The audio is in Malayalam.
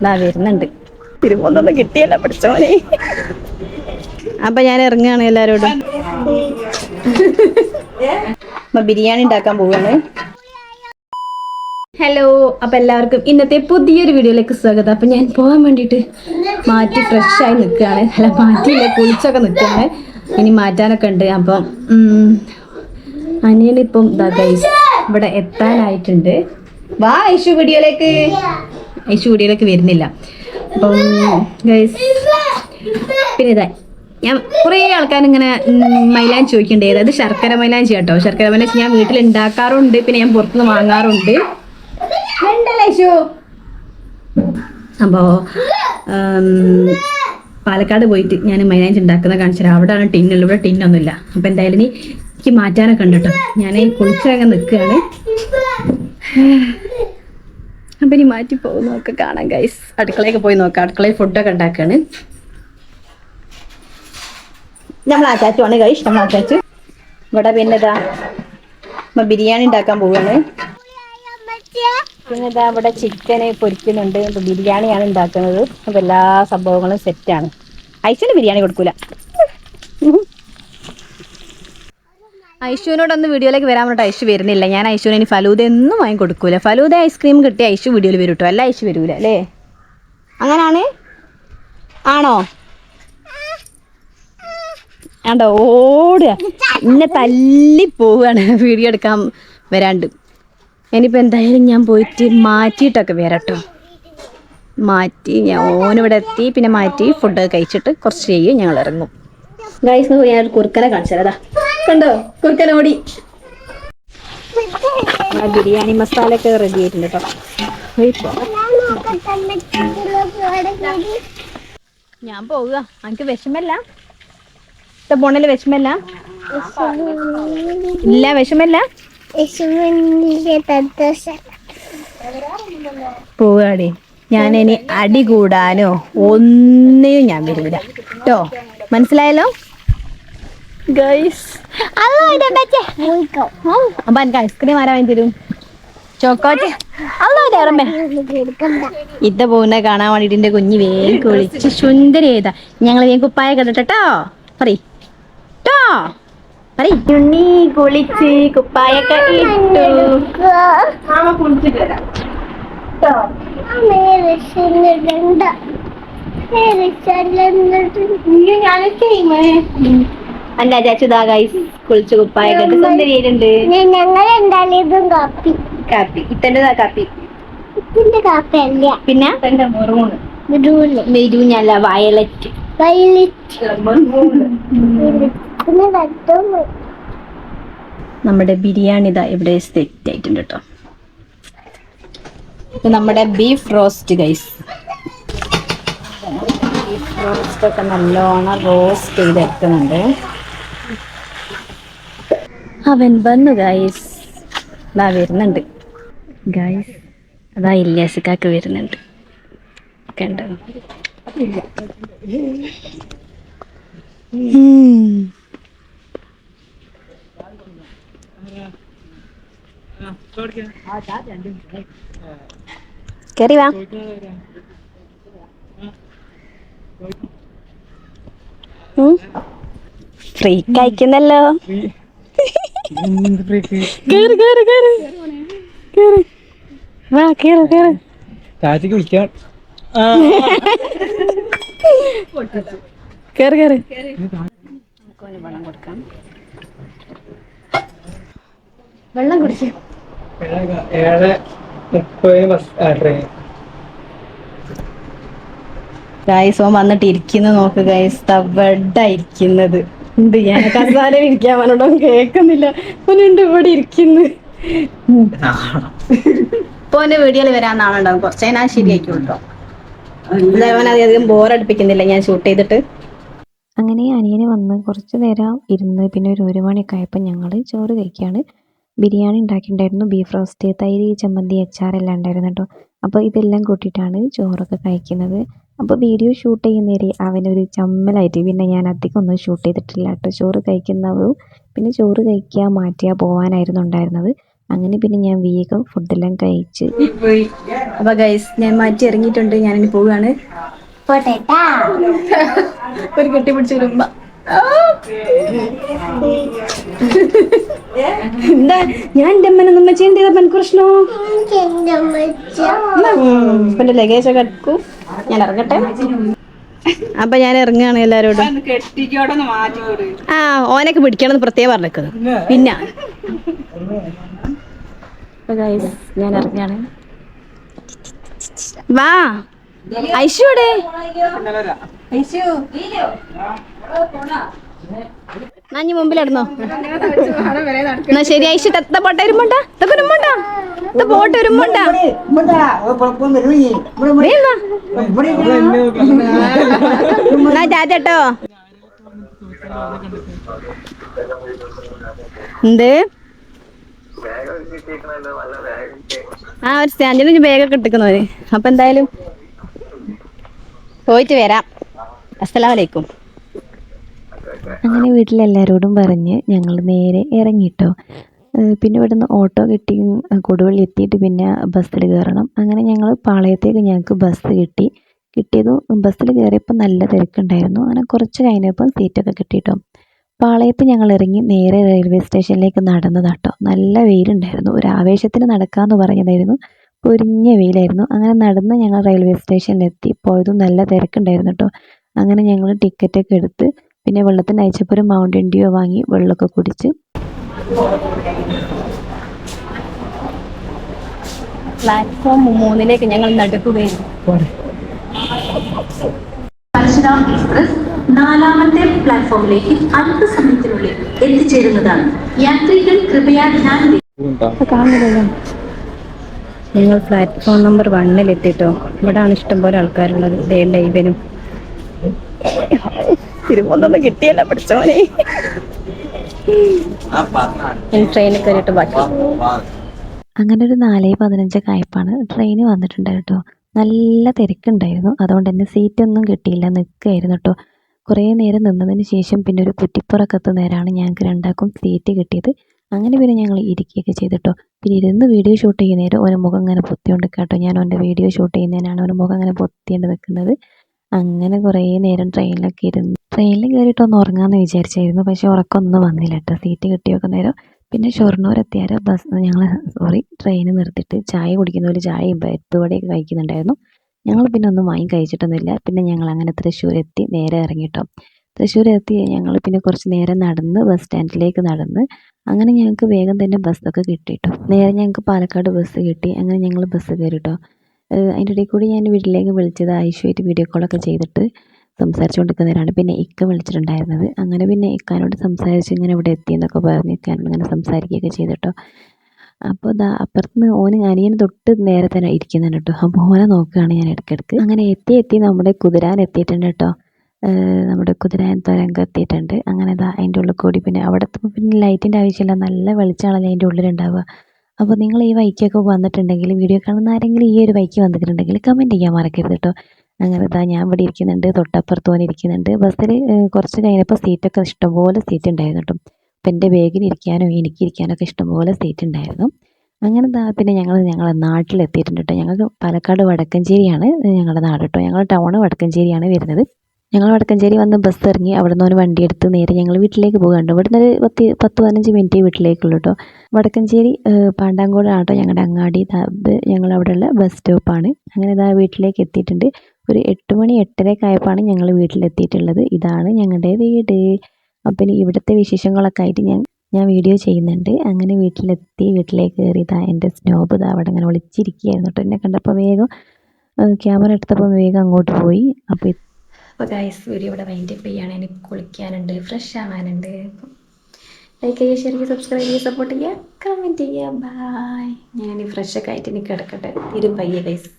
ഇതാ വരുന്നുണ്ട്. തിരുമൊന്നൊന്നും കിട്ടിയല്ല പഠിച്ചോനെ അപ്പൊ ഞാൻ ഇറങ്ങുകയാണ് എല്ലാരോടും. ബിരിയാണി ഉണ്ടാക്കാൻ പോവാണ് ഹലോ അപ്പൊ എല്ലാവർക്കും ഇന്നത്തെ പുതിയൊരു വീഡിയോയിലേക്ക് സ്വാഗതം. അപ്പൊ ഞാൻ പോകാൻ വേണ്ടിട്ട് മാറ്റി ഫ്രഷ് ആയി നിൽക്കുകയാണ്. അല്ല മാറ്റിയില്ല കുളിച്ചൊക്കെ നിൽക്കുകയാണ്. ഇനി മാറ്റാനൊക്കെ ഉണ്ട്. അപ്പം ഉം, അനിയനിപ്പം ഇതാ ഗൈസ് ഇവിടെ എത്താനായിട്ടുണ്ട്. വാ ഐഷു വീഡിയോയിലേക്ക്. ഐഷു സ്റ്റുഡിയോയിലൊക്കെ വരുന്നില്ല. അപ്പം ഗൈസ് പിന്നെ ഇതാ ഞാൻ കുറേ ആൾക്കാർ ഇങ്ങനെ മൈലാൻ ചോദിക്കണ്ടേ. അതായത് ശർക്കര മൈലാൻ കേട്ടോ. ശർക്കര മൈലാൻ ഞാൻ വീട്ടിൽ ഉണ്ടാക്കാറുണ്ട് പിന്നെ ഞാൻ പുറത്തുനിന്ന് വാങ്ങാറുണ്ട്. അപ്പോ പാലക്കാട് പോയിട്ട് ഞാൻ മൈലാഞ്ചി ഉണ്ടാക്കുന്ന കാണിച്ചു തരാം. അവിടെയാണ് ടിന്നുള്ളത് ഇവിടെ ടിന്നൊന്നുമില്ല. അപ്പൊ എന്തായാലും എനിക്ക് മാറ്റാനൊക്കെ ഉണ്ട് കേട്ടോ. ഞാൻ കുളിച്ചങ്ങ് നിൽക്കുകയാണ്. ഇനി മാറ്റി പോകുന്നതൊക്കെ കാണാം ഗൈസ് അടുക്കളയൊക്കെ പോയി നോക്കാം. അടുക്കളയിൽ ഫുഡൊക്കെ ഉണ്ടാക്കുകയാണ് നമ്മൾ ആച്ചാച്ചുമാണ് ഗൈസ് നമ്മൾ അറ്റാച്ച് ഇവിടെ പിന്നെ ഇതാ നമ്മ ബിരിയാണി ഉണ്ടാക്കാൻ പോവാണ്. പിന്നെ ഇതാ ഇവിടെ ചിക്കന് പൊരിക്കുന്നുണ്ട്. ബിരിയാണിയാണ് ഉണ്ടാക്കുന്നത്. അപ്പൊ എല്ലാ സംഭവങ്ങളും സെറ്റാണ് ഐസിന് ബിരിയാണി കൊടുക്കൂല. ഐശുവിനോടൊന്ന് വീഡിയോയിലേക്ക് വരാൻ പറഞ്ഞിട്ട് ഐശു വരുന്നില്ല. ഞാൻ ഐശുവിന് ഇനി ഫലൂദ ഒന്നും വാങ്ങി കൊടുക്കൂല. ഫലൂദ ഐസ്ക്രീം കിട്ടിയ ഐശു വീഡിയോയിൽ വരും കേട്ടോ അല്ല ഐശു വരൂല അല്ലേ? അങ്ങനാണ്? ആണോ? ആണ്ടോ? ഓടുക എന്നെ തല്ലി പോവുകയാണ് വീഡിയോ എടുക്കാൻ വരാണ്ട്. ഇനിയിപ്പോൾ എന്തായാലും ഞാൻ പോയിട്ട് മാറ്റിയിട്ടൊക്കെ വരാട്ടോ മാറ്റി ഞാൻ ഓനിവിടെ എത്തി. പിന്നെ മാറ്റി ഫുഡ് കഴിച്ചിട്ട് കുറച്ച് ചെയ്യും ഞങ്ങൾ ഇറങ്ങും ഗൈസ് ഞാൻ കുറുക്കനെ കാണിച്ചതാ കണ്ടോ? കുറുക്കനോടി ആ ബിരിയാണി മസാല ഒക്കെ റെഡി ആയിട്ടുണ്ട് കേട്ടോ. ഞാൻ പോവുക. എനിക്ക് വിഷമല്ല. ഇത്ത പോണൽ വിഷമല്ല. ഇല്ല വിഷമല്ല. പോവാടി. ഞാൻ ഇനി അടി കൂടാനോ ഒന്നിനും ഞാൻ വരില്ല. കേട്ടോ മനസ്സിലായല്ലോ? ഗൈസ് അപ്പൊ എനിക്ക് ഐസ്ക്രീം ആരാ വാങ്ങി തരും ചോക്കോട്ട് അല്ലോ ഇറമ്മേ ഇത്ത പോകുന്ന കാണാൻ വേണ്ടിട്ട് എന്റെ കുഞ്ഞ് വേഗം കുളിച്ച്. സുന്ദരി ചെയ്താ ഞങ്ങൾ വേഗം കുപ്പായ കണ്ടിട്ടോ പറ ട്ടോ. പറ ഉണ്ണി കുളിച്ച് കുപ്പായൊക്കെ ഇട്ടു. അല്ല ചാച്ചുതാ ഗൈസ് കുളിച്ച് കുപ്പായൊക്കെ ഇട്ട് സുന്ദരിയായിട്ടുണ്ട് ഞങ്ങൾ എന്തായാലും ഇതും കാപ്പി. കാപ്പി. ഇത്തന്റെ കാപ്പി. ഇതിന്റെ കാപ്പി അല്ല പിന്നെ ബ്രൂൽ മെരൂഞ്ഞല്ല വയലറ്റ്. വയലറ്റ്. പിന്നെ രണ്ടും നമ്മുടെ ബിരിയാണി ഇതാ ഇവിടെ സെറ്റ് ആയിട്ടുണ്ട് കേട്ടോ ഇത് നമ്മുടെ beef roast guys beef roast ഒക്കെ നല്ലോണം റോസ്റ്റ് ചെയ്തെടുക്കുന്നുണ്ട്. അവൻ വന്നു ഗൈസ് അതാ വരുന്നുണ്ട്. ഗൈസ് അതാ ഇല്ലാസിക്കാക്ക് വരുന്നുണ്ട്. കണ്ടോ? ഫ്രീക്ക് കേറി വാ. ഫ്രീ കഴിക്കുന്നല്ലോ കേറ് കേറ് കേറ്. കേറ്. വാ കേറ് കേറ്. ചാച്ചിക്ക് വിളിക്കാൻ കേറ് കേറ്. വെള്ളം കൊടുക്കാം. വെള്ളം കുടിക്കാം ഏഴ് മുപ്പതിന് ബസ് ട്രെയിൻ. ഗൈസ് ഓൻ വന്നിട്ട് ഇരിക്കുന്നത് നോക്ക് ഗൈസ് തവടാ ഇരിക്കുന്നത്. ഉണ്ട്. ഞാൻ കസാല ഇരിക്കാൻ പറഞ്ഞോ കേൾക്കുന്നില്ല. ഓനുണ്ട് ഇവിടെ ഇരിക്കുന്നു. ഇപ്പൊ എന്റെ വീഡിയോയിൽ വരാൻ നാളുണ്ടാവും. കുറച്ചേ ഞാൻ ശരിയാക്കി കേട്ടോ അധികം ബോറടിപ്പിക്കുന്നില്ല ഞാൻ ഷൂട്ട് ചെയ്തിട്ട്. അങ്ങനെ അനിയന് വന്ന് കുറച്ച് നേരം ഇരുന്ന് പിന്നെ ഒരു ഒരു മണിയൊക്കെ ആയപ്പോൾ ഞങ്ങൾ ചോറ് കഴിക്കുകയാണ് ബിരിയാണി ഉണ്ടാക്കിയിട്ടുണ്ടായിരുന്നു. ബീഫ് റോസ്റ്റ് തൈര് ചമ്മന്തി അച്ചാറെല്ലാം ഉണ്ടായിരുന്നു കേട്ടോ അപ്പോൾ ഇതെല്ലാം കൂട്ടിയിട്ടാണ് ചോറൊക്കെ കഴിക്കുന്നത്. അപ്പോൾ വീഡിയോ ഷൂട്ട് ചെയ്യുന്നേരെ അവനൊരു ചമ്മലായിട്ട്. പിന്നെ ഞാൻ അധികം ഒന്നും ഷൂട്ട് ചെയ്തിട്ടില്ല കേട്ടോ. ചോറ് കഴിക്കുന്നതും പിന്നെ ചോറ് കഴിക്കുക മാറ്റുക പോകാനായിരുന്നു ഉണ്ടായിരുന്നത്. അങ്ങനെ പിന്നെ ഞാൻ വേഗം ഫുഡെല്ലാം കഴിച്ച്. അപ്പൊ ഗൈസ് ഞാൻ മാറ്റി ഇറങ്ങിയിട്ടുണ്ട്. ഞാനിനി പോവുകയാണ് ഒരു കെട്ടി പിടിച്ചു വരുമ്പോ. എന്താ? ഞാൻ എന്റെ അമ്മനെ വെച്ച് എന്ത് ചെയ്ത? പ്രശ്നോ എന്റെ ലഗേജ് ഒക്കെ എടുക്കൂ. ഞാൻ ഇറങ്ങട്ടെ. അപ്പൊ ഞാൻ ഇറങ്ങാണ് എല്ലാരോടും. ആ ഓനൊക്കെ പിടിക്കണമെന്ന് പ്രത്യേകം പറഞ്ഞേക്കുന്നത് പിന്നെ? ഞാൻ ഇറങ്ങുകയാണ്. വാ. ഐശുടെ നഞ്ഞി മുമ്പിലിടുന്നോ? എന്നാ ശരി ഐശു എത്ത പോട്ട വരുമ്പോണ്ട ഇതൊക്കെ വരുമ്പോണ്ട ഇത് പോട്ടെ വരുമ്പോണ്ട എന്നാ? ചാച്ചട്ടോ എന്ത്? ആ ഒരു സ്റ്റാൻഡിന് ബാഗൊക്കെ ഇട്ടിക്കുന്നവര് അപ്പൊ എന്തായാലും പോയിട്ട് വരാം. അസ്സലാമലൈക്കും അങ്ങനെ വീട്ടിലെല്ലാവരോടും പറഞ്ഞ് ഞങ്ങൾ നേരെ ഇറങ്ങിട്ടോ. പിന്നെ ഇവിടുന്ന് ഓട്ടോ കിട്ടി കൊടുവള്ളി എത്തിയിട്ട് പിന്നെ ബസ്സിൽ കയറണം. അങ്ങനെ ഞങ്ങൾ പാളയത്തേക്ക് ഞങ്ങൾക്ക് ബസ് കിട്ടി. കിട്ടിയതും ബസ്സിൽ കയറിയപ്പോൾ നല്ല തിരക്കുണ്ടായിരുന്നു. അങ്ങനെ കുറച്ച് കഴിഞ്ഞപ്പോൾ സീറ്റൊക്കെ കിട്ടിയിട്ടോ പാളയത്ത് ഞങ്ങൾ ഇറങ്ങി നേരെ റെയിൽവേ സ്റ്റേഷനിലേക്ക് നടന്നതാട്ടോ. നല്ല വെയിലുണ്ടായിരുന്നു. ഒരു ആവേശത്തിന് നടക്കാമെന്ന് പറഞ്ഞതായിരുന്നു. പൊരിഞ്ഞ വെയിലായിരുന്നു. അങ്ങനെ നടന്ന് ഞങ്ങൾ റെയിൽവേ സ്റ്റേഷനിലെത്തി. പോയതും നല്ല തിരക്കുണ്ടായിരുന്നു കേട്ടോ അങ്ങനെ ഞങ്ങൾ ടിക്കറ്റൊക്കെ എടുത്ത് പിന്നെ വെള്ളത്തിന് അയച്ചപ്പോൾ ഒരു മൗണ്ടൻ ഡ്യൂ വാങ്ങി വെള്ളമൊക്കെ കുടിച്ച്. പ്ലാറ്റ്ഫോം മൂന്നിലേക്ക് ഞങ്ങൾ നടക്കുകയാണ്. പരശുരാം എക്സ്പ്രസ് നാലാമത്തെ പ്ലാറ്റ്ഫോമിലേക്ക് അല്പസമയത്തിനുള്ളിൽ എത്തിച്ചേരുന്നതാണ്. യാത്രികർ കൃപയാ ധ്യാൻ കാണുന്നില്ലല്ലോ. ഞങ്ങൾ പ്ലാറ്റ്ഫോം നമ്പർ വണ്ണിൽ എത്തിട്ടോ ഇവിടാണ് ഇഷ്ടംപോലെ ആൾക്കാരുള്ളത്. ഡേ ലൈവനും തിരുവൊന്നൊന്നും കിട്ടിയല്ല പഠിച്ചോനെ ട്രെയിനിൽ കയറിയിട്ട് ബാക്കി. അങ്ങനെ ഒരു നാല് പതിനഞ്ചൊക്കെ കായ്പാണ് ട്രെയിൻ വന്നിട്ടുണ്ട് കേട്ടോ നല്ല തിരക്കുണ്ടായിരുന്നു. അതുകൊണ്ട് തന്നെ സീറ്റൊന്നും കിട്ടിയില്ല. നിൽക്കുകയായിരുന്നു കേട്ടോ കുറേ നേരം നിന്നതിന് ശേഷം പിന്നെ ഒരു കുറ്റിപ്പുറക്കത്ത് നേരമാണ് ഞങ്ങൾക്ക് രണ്ടാക്കും സീറ്റ് കിട്ടിയത്. അങ്ങനെ പിന്നെ ഞങ്ങൾ ഇരിക്കുകയൊക്കെ ചെയ്തിട്ടോ പിന്നെ ഇരുന്ന് വീഡിയോ ഷൂട്ട് ചെയ്യുന്ന നേരം ഒരു മുഖം ഇങ്ങനെ പൊത്തിക്കൊണ്ട് കേട്ടോ ഞാൻ അവന്റെ വീഡിയോ ഷൂട്ട് ചെയ്യുന്നതിനാണ് ഒരു മുഖം ഇങ്ങനെ പൊത്തിക്കൊണ്ട് നിൽക്കുന്നത്. അങ്ങനെ കുറേ നേരം ട്രെയിനിലൊക്കെ ഇരുന്ന് ട്രെയിനിൽ കയറിയിട്ട് ഒന്ന് ഉറങ്ങാമെന്ന് വിചാരിച്ചായിരുന്നു. പക്ഷേ ഉറക്കമൊന്നും വന്നില്ല കേട്ടോ. സീറ്റ് കിട്ടിയൊക്കെ നേരം. പിന്നെ ഷൊർണൂർ എത്തിയാൽ ബസ് ഞങ്ങൾ സോറി ട്രെയിൻ നിർത്തിയിട്ട് ചായ കുടിക്കുന്ന ഒരു ചായയും പരിപ്പുവടയൊക്കെ കഴിക്കുന്നുണ്ടായിരുന്നു. ഞങ്ങൾ പിന്നെ ഒന്നും വാങ്ങി കഴിച്ചിട്ടൊന്നുമില്ല. പിന്നെ ഞങ്ങൾ അങ്ങനെ തൃശ്ശൂർ എത്തി നേരെ ഇറങ്ങിട്ടോ തൃശ്ശൂർ എത്തി ഞങ്ങൾ പിന്നെ കുറച്ച് നേരം നടന്ന് ബസ് സ്റ്റാൻഡിലേക്ക് നടന്ന് അങ്ങനെ ഞങ്ങൾക്ക് വേഗം തന്നെ ബസ്സൊക്കെ കിട്ടിയിട്ടോ നേരെ ഞങ്ങൾക്ക് പാലക്കാട് ബസ് കിട്ടി. അങ്ങനെ ഞങ്ങൾ ബസ് കയറിട്ടോ അതിന്റെ ഇടയിൽ കൂടി ഞാൻ വീട്ടിലേക്ക് വിളിച്ചത് ഐഷുമായിട്ട് വീഡിയോ കോളൊക്കെ ചെയ്തിട്ട് സംസാരിച്ചുകൊണ്ടിരിക്കുന്നവരാണ്. പിന്നെ ഇക്ക വിളിച്ചിട്ടുണ്ടായിരുന്നത്. അങ്ങനെ പിന്നെ ഇക്കാനോട് സംസാരിച്ച് ഇങ്ങനെ ഇവിടെ എത്തിയെന്നൊക്കെ പറഞ്ഞ് ഇക്കാനോട് ഇങ്ങനെ സംസാരിക്കുകയൊക്കെ ചെയ്തിട്ടോ. അപ്പോൾ ദാ അപ്പുറത്ത് ഓന് അനിയൻ തൊട്ട് നേരെ തന്നെ ഇരിക്കുന്നുണ്ട് കേട്ടോ. അപ്പോൾ ഓനെ നോക്കുകയാണ് ഞാൻ ഇടയ്ക്കിടയ്ക്ക്. അങ്ങനെ എത്തി എത്തി നമ്മുടെ കുതിരാൻ എത്തിയിട്ടുണ്ട് കേട്ടോ. നമ്മുടെ കുതിരാൻ തുരങ്കം എത്തിയിട്ടുണ്ട്. അങ്ങനെ ഇതാ അതിന്റെ ഉള്ളിൽ കൂടി പിന്നെ അവിടെ പിന്നെ ലൈറ്റിന്റെ ആവശ്യമില്ല. നല്ല വെളിച്ചമാണല്ലോ അതിന്റെ ഉള്ളിലുണ്ടാവുക. അപ്പോൾ നിങ്ങൾ ഈ വൈക്കൊക്കെ വന്നിട്ടുണ്ടെങ്കിൽ വീഡിയോ കാണുന്ന ആരെങ്കിലും ഈ ഒരു വൈക്ക് വന്നിട്ടുണ്ടെങ്കിൽ കമന്റ് ചെയ്യാൻ മറക്കരുത് കേട്ടോ. അങ്ങനെ ഇതാ ഞാൻ ഇവിടെ ഇരിക്കുന്നുണ്ട്. തൊട്ടപ്പുറത്ത് പോകാൻ ഇരിക്കുന്നുണ്ട്. ബസ്സിൽ കുറച്ച് കഴിഞ്ഞപ്പോൾ സീറ്റൊക്കെ ഇഷ്ടംപോലെ സീറ്റ് ഉണ്ടായിരുന്നു കേട്ടോ. അപ്പം എന്റെ ബാഗിൽ ഇരിക്കാനും എനിക്ക് ഇരിക്കാനൊക്കെ ഇഷ്ടംപോലെ സീറ്റ് ഉണ്ടായിരുന്നു. അങ്ങനെ പിന്നെ ഞങ്ങൾ ഞങ്ങളെ നാട്ടിലെത്തിയിട്ടുണ്ട് കേട്ടോ. ഞങ്ങൾക്ക് പാലക്കാട് വടക്കഞ്ചേരിയാണ് ഞങ്ങളുടെ നാട് കേട്ടോ. ഞങ്ങൾ ടൗണ് വടക്കഞ്ചേരിയാണ് വരുന്നത്. ഞങ്ങൾ വടക്കഞ്ചേരി വന്ന് ബസ് ഇറങ്ങി അവിടെ നിന്ന് ഒരു വണ്ടി എടുത്ത് നേരെ ഞങ്ങൾ വീട്ടിലേക്ക് പോകാണ്ട് ഇവിടുന്ന് ഒരു പത്ത് പത്ത് പതിനഞ്ച് മിനിറ്റ് വീട്ടിലേക്കുള്ളൂ കേട്ടോ വടക്കഞ്ചേരി പാണ്ടാങ്കോട് കേട്ടോ ഞങ്ങളുടെ അങ്ങാടി ഞങ്ങൾ അവിടെയുള്ള ബസ് സ്റ്റോപ്പാണ് അങ്ങനെ ഇതാ വീട്ടിലേക്ക് എത്തിയിട്ടുണ്ട്. ഒരു എട്ട് മണി എട്ടരയൊക്കെ ആയപ്പോഴാണ് ഞങ്ങൾ വീട്ടിലെത്തിയിട്ടുള്ളത്. ഇതാണ് ഞങ്ങളുടെ വീട്. അപ്പം ഇവിടുത്തെ വിശേഷങ്ങളൊക്കെ ആയിട്ട് ഞാൻ ഞാൻ വീഡിയോ ചെയ്യുന്നുണ്ട്. അങ്ങനെ വീട്ടിലെത്തി വീട്ടിലേക്ക് കയറി ഇതാ എന്റെ സ്നോബ് ഇതാ അവിടെ അങ്ങനെ ഒളിച്ചിരിക്കുകയായിരുന്നു കേട്ടോ എന്നെ കണ്ടപ്പോൾ വേഗം ക്യാമറ എടുത്തപ്പോൾ വേഗം അങ്ങോട്ട് പോയി. അപ്പോൾ അപ്പോൾ ഗൈസ് വീഡിയോ ഇവിടെ വൈൻഡ് അപ്പ് ചെയ്യാണ്. എനിക്ക് കുളിക്കാനുണ്ട് ഫ്രഷ് ആവാനുണ്ട്. ലൈക്ക് ചെയ്യുക ഷെയർ ചെയ്യുക സബ്സ്ക്രൈബ് ചെയ്യുക സപ്പോർട്ട് ചെയ്യുക കമന്റ് ചെയ്യുക. ബായ് ഞാൻ ഫ്രഷ് ഒക്കെ ആയിട്ട് എനിക്ക് കിടക്കട്ടെ. തിരുപ്പയ്യ ഗൈസ്